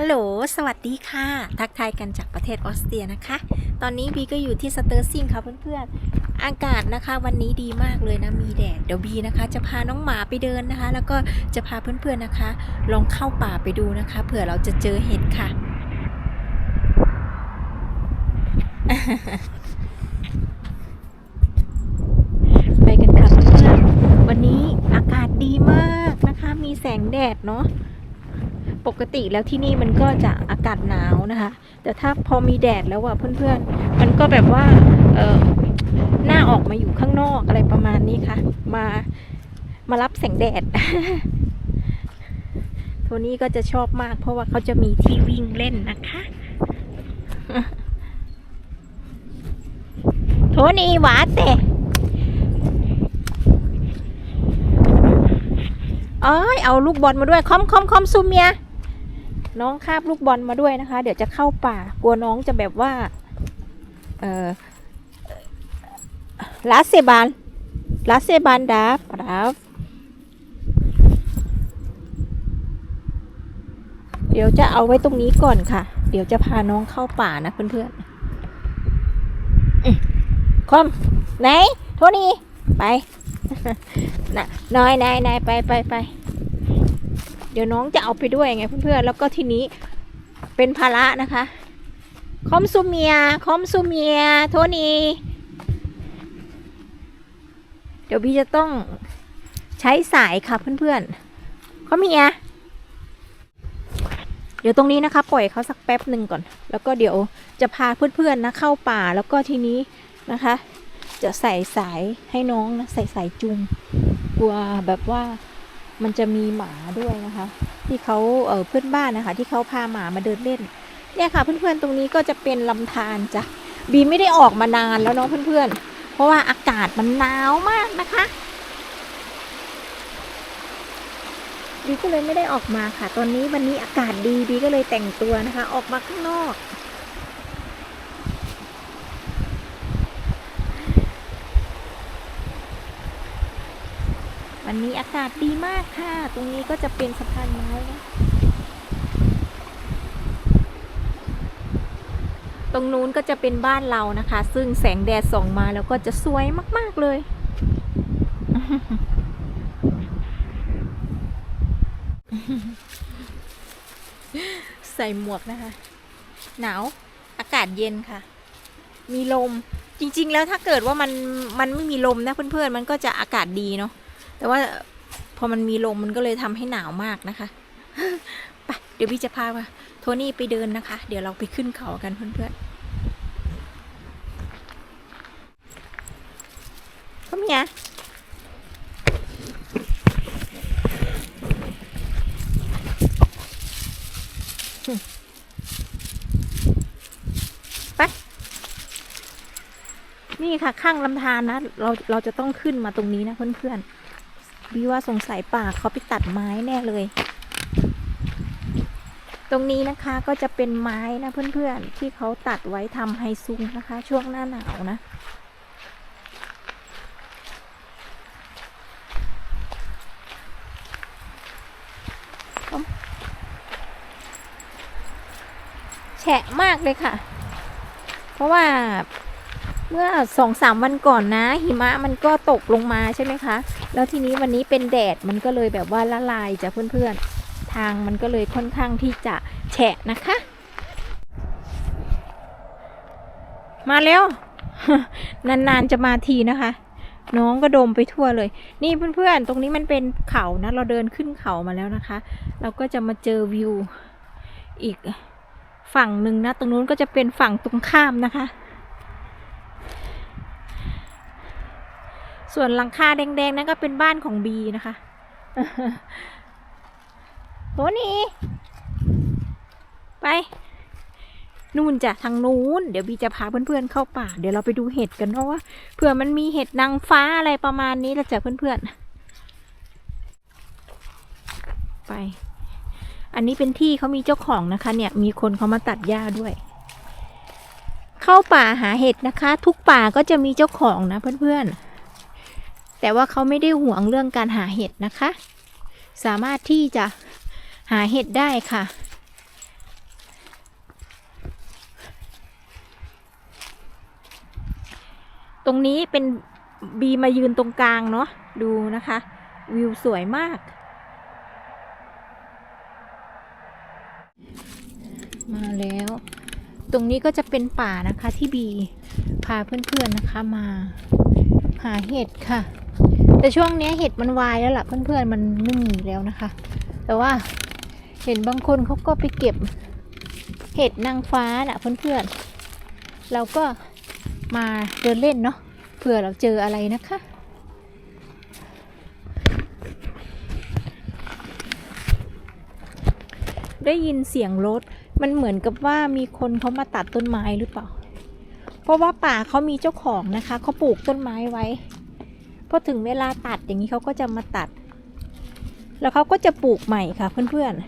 ฮัลโหล สวัสดีค่ะ ทักทายกันจากประเทศออสเตรียนะคะ ตอนนี้บีก็อยู่ที่สเตอร์ซิงค่ะเพื่อนๆ อากาศนะคะ วันนี้ดีมากเลยนะ มีแดด เดี๋ยวบีนะคะ จะพาน้องหมาไปเดินนะคะ แล้วก็จะพาเพื่อนๆนะคะ ลองเข้าป่าไปดูนะคะ เผื่อเราจะเจอเห็ดค่ะ ไปกันค่ะเพื่อนๆ วันนี้อากาศดีมากนะคะ มีแสงแดดเนาะ ปกติแล้วที่นี่มันก็จะอากาศหนาวนะคะ แต่ถ้าพอมีแดดแล้วอะเพื่อนๆ มันก็แบบว่าเออหน้าออกมาอยู่ข้างนอกอะไรประมาณนี้ค่ะ มามารับแสงแดดโทนี่ก็จะชอบมาก เพราะว่าเขาจะมีที่วิ่งเล่นนะคะโทนี่หวาเตะเอ้ยเอาลูกบอลมาด้วยคอมคอมคอมซูเมีย น้องคาบลูกบอลมาด้วยนะคะ เดี๋ยวจะเข้าป่ากลัวน้องจะแบบว่าเออลาเซบานลาเซบานดาปราฟเดี๋ยวจะเอาไว้ตรงนี้ก่อนค่ะ เดี๋ยวจะพาน้องเข้าป่านะเพื่อนๆคอมไหน โทนี่ ไป น่ะนายนายนายไปไปไป ดี๋ยวน้องจะเอาไปด้วยไงเพื่อนๆแล้วก็ทีนี้เป็นภาระนะคะคอมซูเมียคอมซูเมียโทนี่เดี๋ยวพี่จะต้องใช้สายค่ะเพื่อนๆคอมเมียเดี๋ยวตรงนี้นะคะ ปล่อยเขาสักแป๊บหนึ่งก่อน แล้วก็เดี๋ยวจะพาเพื่อนๆนะเข้าป่าแล้วก็ทีนี้นะคะ จะใส่สายให้น้องนะใส่สายจุงกลัวแบบว่า มันจะมีหมาด้วยนะคะ ที่เขาเเพื่อนบ้านนะคะ ที่เขาพาหมามาเดินเล่น เนี่ยค่ะ เพื่อนๆตรงนี้ก็จะเป็นลำธารจ้ะบีไม่ได้ออกมานานแล้วเนาะเพื่อนๆ เพราะว่าอากาศมันหนาวมากนะคะบีก็เลยไม่ได้ออกมาค่ะ ตอนนี้วันนี้อากาศดีบีก็เลยแต่งตัวนะคะ ออกมาข้างนอก วันนี้อากาศดีมากค่ะ ตรงนี้ก็จะเป็นสะพานไม้นะตรงนู้นก็จะเป็นบ้านเรานะคะ ซึ่งแสงแดดส่องมาแล้วก็จะสวยมาก ๆ เลย ใส่หมวกนะคะ หนาว อากาศเย็นค่ะ มีลม จริง ๆ แล้วถ้าเกิดว่ามัน มันไม่มีลมนะเพื่อน ๆ มันก็จะอากาศดีเนาะ แต่ว่าพอมันมีลมมันก็เลยทำให้หนาวมากนะคะไปเดี๋ยวพี่จะพาว่าโทนี่ไปเดินนะคะ เดี๋ยวเราไปขึ้นเขากันเพื่อนๆเขามีอะไป นี่ค่ะข้างลำธารนะ เราเราจะต้องขึ้นมาตรงนี้นะเพื่อนๆ บีว่าสงสัยป่าเขาไปตัดไม้แน่เลย ตรงนี้นะคะก็จะเป็นไม้นะเพื่อนๆ ที่เขาตัดไว้ทำไฮซุงนะคะ ช่วงหน้าหนาวนะแฉะมากเลยค่ะ เพราะว่า เมื่อสองสามวันก่อนนะ หิมะมันก็ตกลงมาใช่ไหมคะ แล้วทีนี้วันนี้เป็นแดดมันก็เลยแบบว่าละลายจ้ะเพื่อนๆ ทางมันก็เลยค่อนข้างที่จะแฉะนะคะ มาแล้ว นานๆจะมาทีนะคะ น้องก็ดมไปทั่วเลย นี่เพื่อนๆ ตรงนี้มันเป็นเขานะเราเดินขึ้นเขามาแล้วนะคะ เราก็จะมาเจอวิวอีกฝั่งหนึ่งนะ ตรงนู้นก็จะเป็นฝั่งตรงข้ามนะคะ ส่วนหลังคาแดงๆ นั่นก็เป็นบ้านของบีนะคะโทนี่ไป นู่นจ้ะทางนู้น เดี๋ยวบีจะพาเพื่อนๆเข้าป่า เดี๋ยวเราไปดูเห็ดกันเนาะว่าเผื่อมันมีเห็ดนางฟ้าอะไรประมาณนี้ละจ้ะเพื่อนๆ ไป อันนี้เป็นที่เขามีเจ้าของนะคะ เนี่ย มีคนเขามาตัดหญ้าด้วย เข้าป่าหาเห็ดนะคะ ทุกป่าก็จะมีเจ้าของนะเพื่อนๆ แต่ว่าเขาไม่ได้ห่วงเรื่องการหาเห็ดนะคะ สามารถที่จะหาเห็ดได้ค่ะ ตรงนี้เป็นบีมายืนตรงกลางเนาะดูนะคะ วิวสวยมาก มาแล้ว ตรงนี้ก็จะเป็นป่านะคะที่บีพาเพื่อนๆนะคะมาหาเห็ดค่ะ แต่ช่วงนี้เห็ดมันวายแล้วล่ะเพื่อนๆมันไม่มีแล้วนะคะ แต่ว่าเห็นบางคนเขาก็ไปเก็บเห็ดนางฟ้าน่ะเพื่อนๆเราก็มาเดินเล่นเนาะเผื่อเราเจออะไรนะคะ ได้ยินเสียงรถมันเหมือนกับว่ามีคนเขามาตัดต้นไม้หรือเปล่า เพราะว่าป่าเขามีเจ้าของนะคะเขาปลูกต้นไม้ไว้ พอถึงเวลาตัดอย่างนี้เขาก็จะมาตัด แล้วเขาก็จะปลูกใหม่ค่ะเพื่อนๆ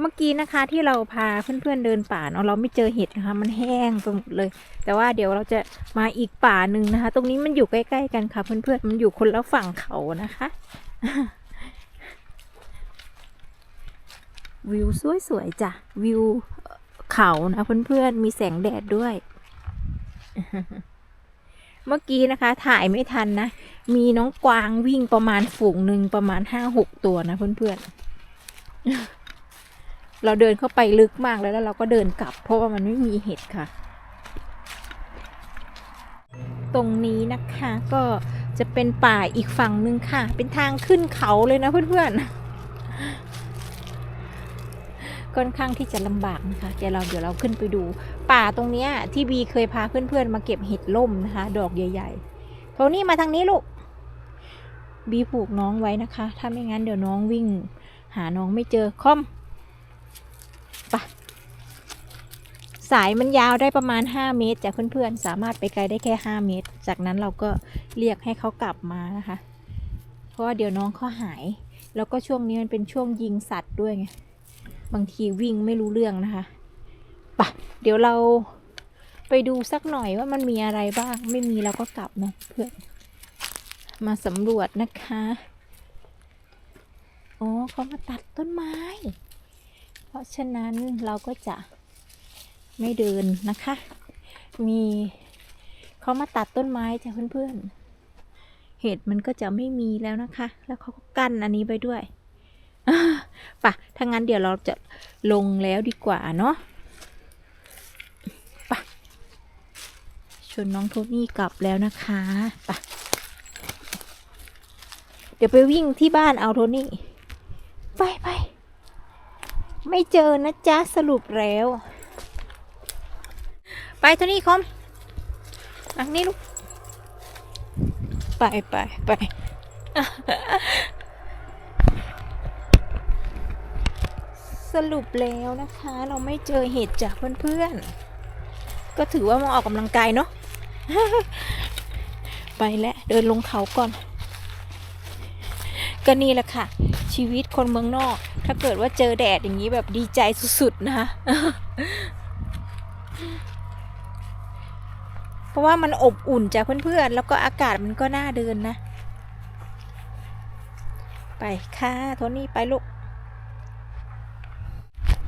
เมื่อกี้นะคะที่เราพาเพื่อนๆเดินป่าเนาะเราไม่เจอเห็ดนะคะ มันแห้งไปหมดเลย แต่ว่าเดี๋ยวเราจะมาอีกป่าหนึ่งนะคะ ตรงนี้มันอยู่ใกล้ ๆ กันค่ะ เพื่อนๆมันอยู่คนละฝั่งเขานะคะ วิวสวยๆจ้ะ วิวเขานะเพื่อนๆ มีแสงแดดด้วย เมื่อกี้นะคะ ถ่ายไม่ทันนะ มีน้องกวางวิ่งประมาณฝูงหนึ่งประมาณห้าหกตัวนะเพื่อนๆ เราเดินเข้าไปลึกมากแล้วแล้วเราก็เดินกลับ เพราะว่ามันไม่มีเห็ดค่ะ ตรงนี้นะคะก็จะเป็นป่าอีกฝั่งหนึ่งค่ะ เป็นทางขึ้นเขาเลยนะเพื่อนๆ ค่อนข้างที่จะลำบากนะคะเดี๋ยวเราเดี๋ยวเราขึ้นไปดู ป่าตรงเนี้ยที่บีเคยพาเพื่อนๆมาเก็บเห็ดล่มนะคะ ดอกใหญ่ๆโทนี่มาทางนี้ลูกบีผูกน้องไว้นะคะ ถ้าไม่งั้นเดี๋ยวน้องวิ่ง หาน้องไม่เจอคอมไปะสายมันยาวได้ประมาณ 5 เมตร จากเพื่อนๆ สามารถไปไกลได้แค่ 5 เมตร จากนั้นเราก็เรียกให้เขากลับมานะคะ เพราะว่าเดี๋ยวน้องเขาหาย แล้วก็ช่วงนี้มันเป็นช่วงยิงสัตว์ด้วยไง บางทีวิ่งไม่รู้เรื่องนะคะปะเดี๋ยวเราไปดูสักหน่อยว่ามันมีอะไรบ้าง ไม่มีเราก็กลับเนาะเพื่อนมาสำรวจนะคะอ๋อเขามาตัดต้นไม้ เพราะฉะนั้นเราก็จะไม่เดินนะคะ มีเขามาตัดต้นไม้จ้ะเพื่อนๆเห็ดมันก็จะไม่มีแล้วนะคะ แล้วเขาก็กั้นอันนี้ไปด้วย ปะถ้างั้นเดี๋ยวเราจะลงแล้วดีกว่าเนาะปะชวนน้องโทนี่กลับแล้วนะคะปะเดี๋ยวไปวิ่งที่บ้านเอาโทนี่ ไปไปไม่เจอนะจ๊ะ สรุปแล้ว ไปโทนี่คอมอันนี้ลูก ไปไปไป สรุปแล้วนะคะ เราไม่เจอเห็ดจากเพื่อนๆ ก็ถือว่ามาออกกำลังกายเนาะไปแล้วเดินลงเขาก่อน ก็นี่แหละค่ะ ชีวิตคนเมืองนอก ถ้าเกิดว่าเจอแดดอย่างนี้แบบดีใจสุดๆนะคะเพราะว่ามันอบอุ่นจากเพื่อนๆ แล้วก็อากาศมันก็น่าเดินนะ ไปค่ะโทนี่ไปลูก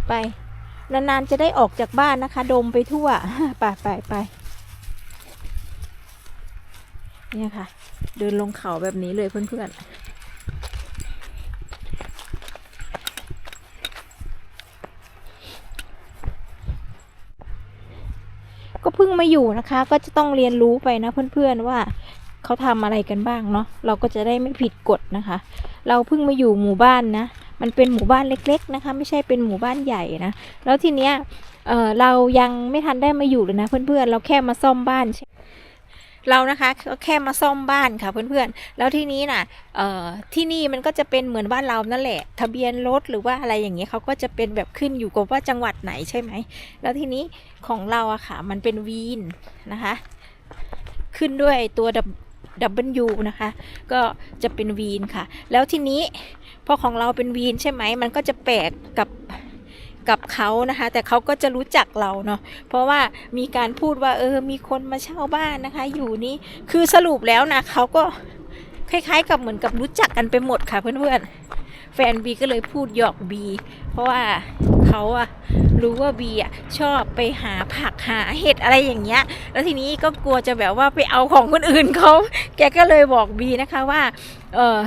ไป นานๆจะได้ออกจากบ้านนะคะ ดมไปทั่วไปไปไปเนี่ยค่ะ เดินลงเขาแบบนี้เลยเพื่อนๆก็เพิ่งมาอยู่นะคะ ก็จะต้องเรียนรู้ไปนะเพื่อนๆว่าเขาทำอะไรกันบ้างเนาะเราก็จะได้ไม่ผิดกฎนะคะ เราเพิ่งมาอยู่หมู่บ้านนะ มันเป็นหมู่บ้านเล็ก ๆนะคะ ไม่ใช่เป็นหมู่บ้านใหญ่นะ แล้วทีเนี้ยเเรายังไม่ทันได้มาอยู่เลยนะเพื่อนๆ เราแค่มาซ่อมบ้านเรานะคะก็แค่มาซ่อมบ้านค่ะเพื่อนๆ แล้วที่นี้น่ะเอ่อที่นี่มันก็จะเป็นเหมือนบ้านเรานั่นแหละ ทะเบียนรถหรือว่าอะไรอย่างเงี้ยเขาก็จะเป็นแบบขึ้นอยู่กับว่าจังหวัดไหนใช่ไหม แล้วทีนี้ของเราอะค่ะ มันเป็นวีนนะคะ ขึ้นด้วยตัวดับเบิลยูนะคะ ก็จะเป็นวีนค่ะ แล้วทีนี้ พอของเราเป็นวีนใช่ไหมมันก็จะแปลกกับกับเขานะคะ แต่เขาก็จะรู้จักเราเนาะเพราะว่ามีการพูดว่าเออมีคนมาเช่าบ้านนะคะ อยู่นี่คือสรุปแล้วนะเขาก็คล้าย ๆ กับเหมือนกับรู้จักกันไปหมดค่ะเพื่อนๆแฟนบีก็เลยพูดหยอกบีเพราะว่าเขาอะรู้ว่าบีอะชอบไปหาผักหาเห็ดอะไรอย่างเงี้ย แล้วทีนี้ก็กลัวจะแบบว่าไปเอาของคนอื่นเขาแกก็เลยบอกบีนะคะว่า เออ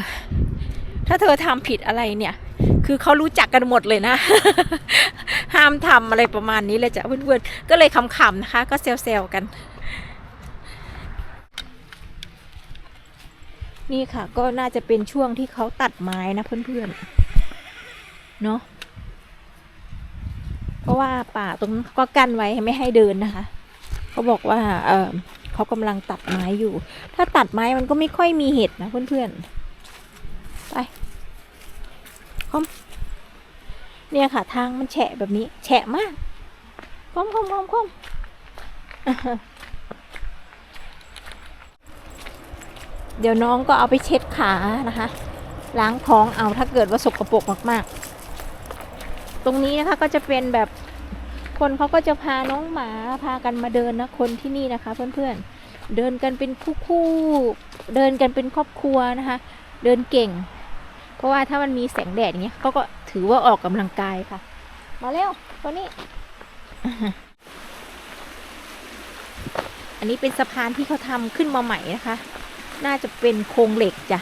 ถ้าเธอทำผิดอะไรเนี่ย คือเขารู้จักกันหมดเลยนะ ห้ามทำอะไรประมาณนี้เลยจ้ะเพื่อนๆ ก็เลยขำๆนะคะ ก็เซลๆกัน นี่ค่ะ ก็น่าจะเป็นช่วงที่เขาตัดไม้นะเพื่อนๆ เนาะเพราะว่าป่าตรงนั้นก็กั้นไว้ไม่ให้เดินนะคะเขาบอกว่า เออเขากำลังตัดไม้อยู่ ถ้าตัดไม้มันก็ไม่ค่อยมีเห็ดนะเพื่อนๆ ไป คอมเนี่ยค่ะ ทางมันแฉะแบบนี้ แฉะมากคอมคอมคอมคอมเดี๋ยวน้องก็เอาไปเช็ดขานะคะ ล้างท้องเอาถ้าเกิดว่าสกปรกมาก ๆ ตรงนี้นะคะก็จะเป็นแบบคนเขาก็จะพาน้องหมาพากันมาเดินนะคนที่นี่นะคะ เพื่อนๆเดินกันเป็นคู่ๆเดินกันเป็นครอบครัวนะคะ เดินเก่ง เพราะว่าถ้ามันมีแสงแดดอย่างเงี้ยเขาก็ถือว่าออกกำลังกายค่ะ มาเร็วตัวนี้ อันนี้เป็นสะพานที่เขาทำขึ้นมาใหม่นะคะ น่าจะเป็นโครงเหล็กจ้ะ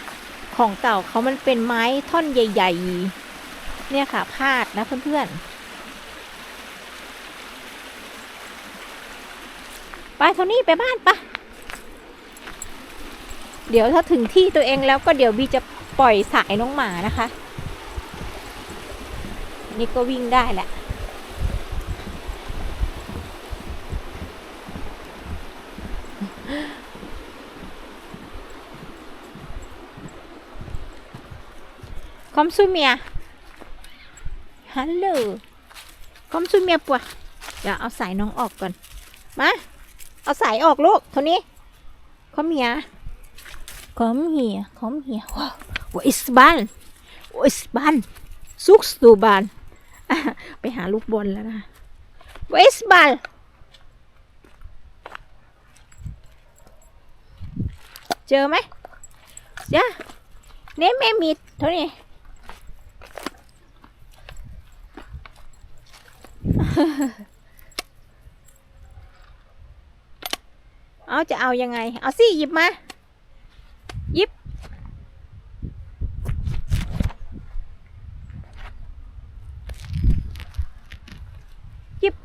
ของเก่าเขามันเป็นไม้ท่อนใหญ่ ๆ เนี่ยค่ะ พาดนะเพื่อนๆ ไปเท่านี้ไปบ้านปะ เดี๋ยวถ้าถึงที่ตัวเองแล้วก็เดี๋ยวบีจะปล่อยสายน้องหมานะคะ นี่ก็วิ่งได้แหละ Kom su mia. Hello. Kom su mia ปัวเดี๋ยวเอาสายน้องออกก่อน มา เอาสายออกลูกเท่านี้คอมเมีย คอมเฮียว้าววอิสบันวอิสบันซุกสตูบันไปหาลูกบอลแล้วนะวอิสบันเจอไหมจ้าเน่แม่มีเท่านี้เอาจะเอายังไง เอาสิหยิบมา หยิบ หยิบ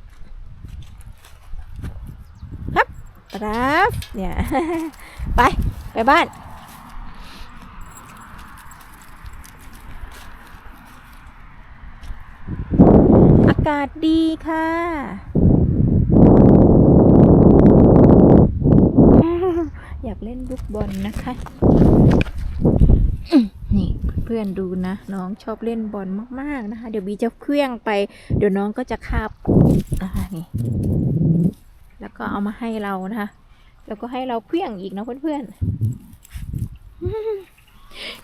ครับเนี่ยไป ไปบ้านอากาศดีค่ะอยากเล่นลูกบอลนะคะนี่เพื่อนดูนะ น้องชอบเล่นบอลมาก ๆ นะคะ เดี๋ยวบีจะเคลี้ยงไป เดี๋ยวน้องก็จะคาบอ่านี่ แล้วก็เอามาให้เรานะคะ แล้วก็ให้เราเคลี้ยงอีกนะเพื่อนๆอืม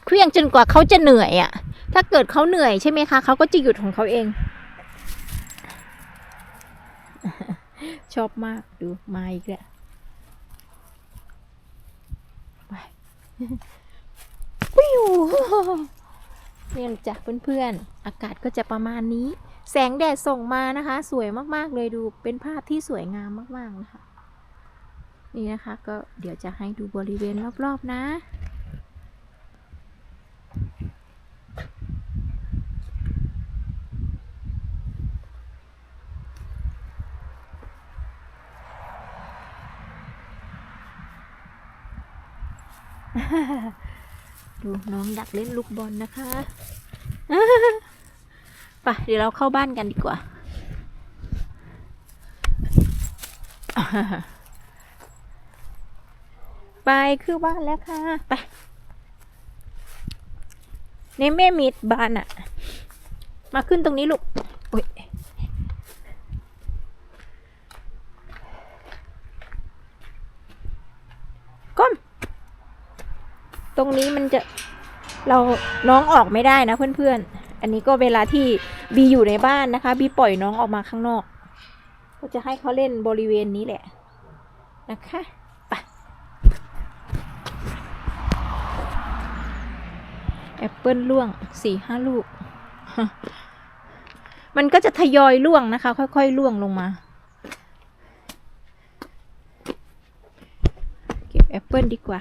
เคลี้ยงจนกว่าเขาจะเหนื่อยอะ่ะ ถ้าเกิดเขาเหนื่อยใช่ไหมคะเขาก็จะหยุดของเขาเอง ชอบมากดูมาอีกแล้วไปวิวเนี่ยจ้ะเพื่อนๆ อากาศก็จะประมาณนี้ แสงแดดส่งมานะคะ สวยมากๆเลยดูเป็นภาพที่สวยงามมากๆนะคะ นี่นะคะก็เดี๋ยวจะให้ดูบริเวณรอบๆนะดูน้องดักเล่นลูกบอลนะคะ ไปเดี๋ยวเราเข้าบ้านกันดีกว่า ไปคือบ้านแล้วค่ะ ไปในแม่มิดบ้านอะมาขึ้นตรงนี้ลูกโอ้ยก้ม ตรงนี้มันจะเราน้องออกไม่ได้นะเพื่อนๆ อันนี้ก็เวลาที่บีอยู่ในบ้านนะคะบีปล่อยน้องออกมาข้างนอก ก็จะให้เขาเล่นบริเวณนี้แหละนะคะไปปเปิลร่วงสี่ห้าลูก มันก็จะทยอยร่วงนะคะ ค่อยๆร่วงลงมา เก็บแอปเปิลดีกว่า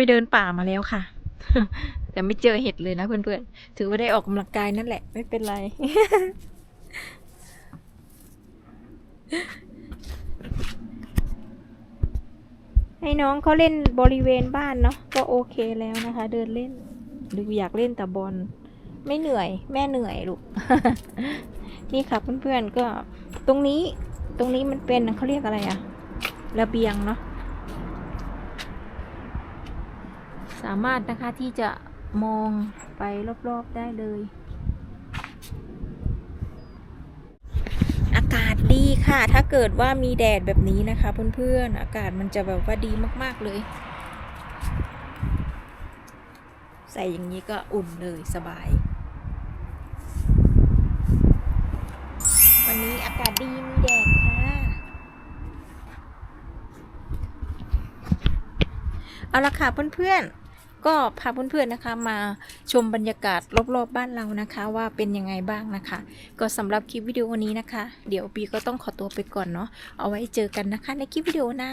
ไปเดินป่ามาแล้วค่ะ แต่ไม่เจอเห็ดเลยนะเพื่อนๆ ถือว่าได้ออกกำลังกายนั่นแหละ ไม่เป็นไร ให้น้องเขาเล่นบริเวณบ้านเนาะก็โอเคแล้วนะคะ เดินเล่นดูอยากเล่นแต่บอลไม่เหนื่อย แม่เหนื่อยลูก นี่ค่ะเพื่อนๆก็ตรงนี้ตรงนี้มันเป็นเขาเรียกอะไรอะระเบียงเนาะ สามารถนะคะที่จะมองไปรอบๆได้เลย อากาศดีค่ะ ถ้าเกิดว่ามีแดดแบบนี้นะคะ เพื่อนๆ อากาศมันจะแบบว่าดีมากๆเลย ใส่อย่างนี้ก็อุ่นเลยสบาย วันนี้อากาศดีมีแดดค่ะเอาละค่ะเพื่อนๆ ก็พาเพื่อนๆนะคะมาชมบรรยากาศรอบๆบบ้านเรานะคะ ว่าเป็นยังไงบ้างนะคะ ก็สำหรับคลิปวิดีโอนี้นะคะ เดี๋ยวปีก็ต้องขอตัวไปก่อนเนาะเอาไว้เจอกันนะคะ ในคลิปวิดีโอหน้า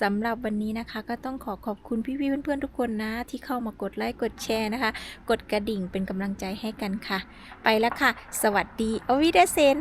สำหรับวันนี้นะคะ ก็ต้องขอขอบคุณพี่ๆเพื่อนๆทุกคนนะ ที่เข้ามากดไลค์กดแชร์นะคะ กดกระดิ่งเป็นกำลังใจให้กันค่ะ ไปแล้วค่ะ สวัสดีอวิเดเซน